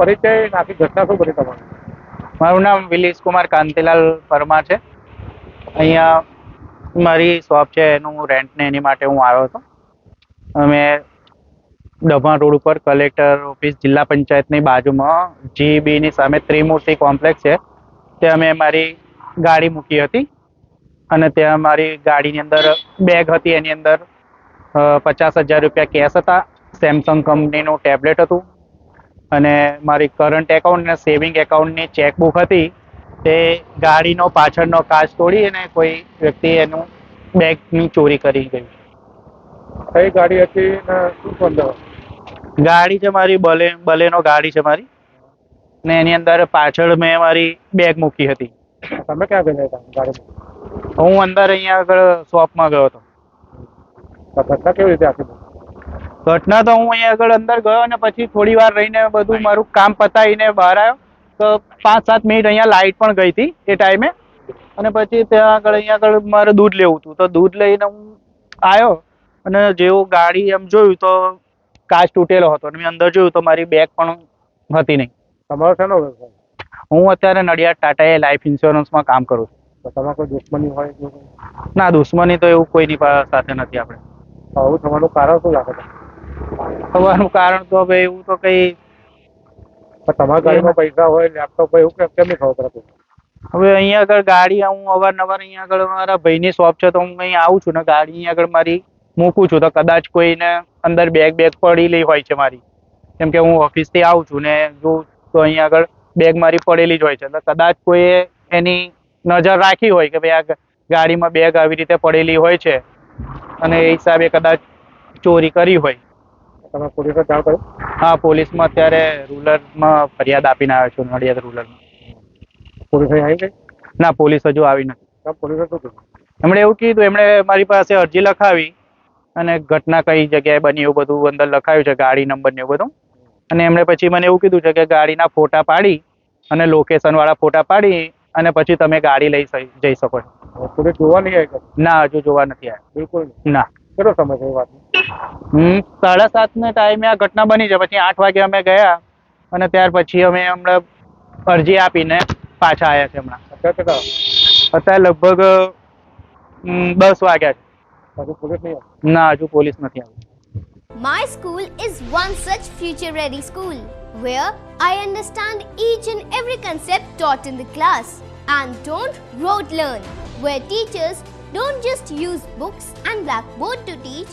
પરિચય આખી ઘટના શું બની તમારું? મારું નામ વિલીશ કુમાર કાંતિલાલ પરમાર છે. અહીંયા મારી શોપ છે, એનું રેન્ટ ને એની માટે હું આવ્યો હતો. અમે ડભા રોડ ઉપર કલેક્ટર ઓફિસ જિલ્લા પંચાયતની બાજુમાં જીબીની સામે ત્રિમૂર્તિ કોમ્પ્લેક્સ છે. ત્યાં અમે મારી ગાડી મૂકી હતી અને ત્યાં મારી ગાડીની અંદર બેગ હતી, એની અંદર પચાસ હજાર રૂપિયા કેશ હતા. સેમસંગ કંપનીનું ટેબ્લેટ હતું. અને મારી કરંટ એકાઉન્ટ અને સેવિંગ એકાઉન્ટની ચેકબુક હતી તે ગાડીનો પાછળનો કાચ તોડી અને કોઈ વ્યક્તિ એનું બેગની ચોરી કરી ગયું. કઈ ગાડી હતી ને શું શું ગાડી છે મારી બલે બલેનો ગાડી છે મારી. ને એની અંદર પાછળ મેં મારી બેગ મૂકી હતી. તમે ક્યાં ગયેલા હતા ગાડી હું અંદર અહીંયા આગળ શોપમાં ગયો હતો. કેવી રીતે આપી? ઘટના તો હું અહીંયા આગળ અંદર ગયો અને પછી થોડી વાર રહીને બધું મારું કામ પતાવીને બહાર આવ્યો. તો પાંચ સાત મિનિટ અહીંયા લાઇટ પણ ગઈ હતી એ ટાઈમે. અને પછી ત્યાં આગળ અહીંયા આગળ મારે દૂધ લેવું હતું. તો દૂધ લઈને હું આવ્યો અને જેવું ગાડી એમ જોયું તો કાચ તૂટેલો હતો અને મેં અંદર જોયું તો મારી બેગ પણ હતી નહીં. તમારો શેનો વ્યવસાય? હું અત્યારે નડિયાદ ટાટા એ લાઈફ ઇન્સ્યોરન્સમાં કામ કરું છું. તો તમારે કોઈ દુશ્મની હોય ના દુશ્મની તો એવું કોઈની સાથે નથી આપણે. આવું તમારું કારણ શું લાગે છે થવાનું કારણ તો હવે એવું તો કઈ તમારા ગાડીમાં પૈસા હોય લેપટોપ હોય એવું કેમ નહીં ખબર પડે હવે અહીંયા આગળ ગાડી હું અવારનવાર અહીંયા આગળ મારા ભાઈની શોપ છે તો હું અહીં આવું છું ને ગાડી અહીંયા આગળ મારી મૂકું છું. તો કદાચ કોઈને અંદર બેગ બેગ પડેલી હોય છે મારી. કેમ કે હું ઓફિસથી આવું છું ને જોઉં તો અહીંયા આગળ બેગ મારી પડેલી જ હોય છે. તો કદાચ કોઈએ એની નજર રાખી હોય કે ભાઈ આ ગાડીમાં બેગ આવી રીતે પડેલી હોય છે. અને એ હિસાબે કદાચ ચોરી કરી હોય. તમે પોલીસને જાણ કરી હા પોલીસમાં અત્યારે રૂરલમાં ફરિયાદ આપીને આવ્યો છું નડિયાદ રૂરલમાં પોલીસ આવી ગઈ? ના પોલીસ હજુ આવી નથી. પોલીસે શું કીધું? એમણે એવું કીધું એમણે મારી પાસે અરજી લખાવી અને ઘટના કઈ જગ્યાએ બની એવું બધું અંદર લખાવ્યું છે ગાડી નંબર ને એવું બધું. અને એમણે પછી મને એવું કીધું છે કે ગાડીના ફોટા પાડી અને લોકેશન વાળા ફોટા પાડી અને પછી તમે ગાડી લઈ જઈ શકો છો. જોવા નહીં ના હજુ જોવા નથી આવ્યા. બિલકુલ ના. કેટલો સમય થયો વાત સાડા સાત ના ટાઈમે આ ઘટના બની છે પછી આઠ વાગે અમે ગયા અને ત્યાર પછી અમે હમણાં અરજી આપીને પાછા આવ્યા છે હમણાં અત્યારે લગભગ દસ વાગ્યા છે ના હજુ પોલીસ નથી આવી My school is one such future ready school where I understand each and every concept taught in the class and don't rote learn, where teachers don't just use books and blackboard to teach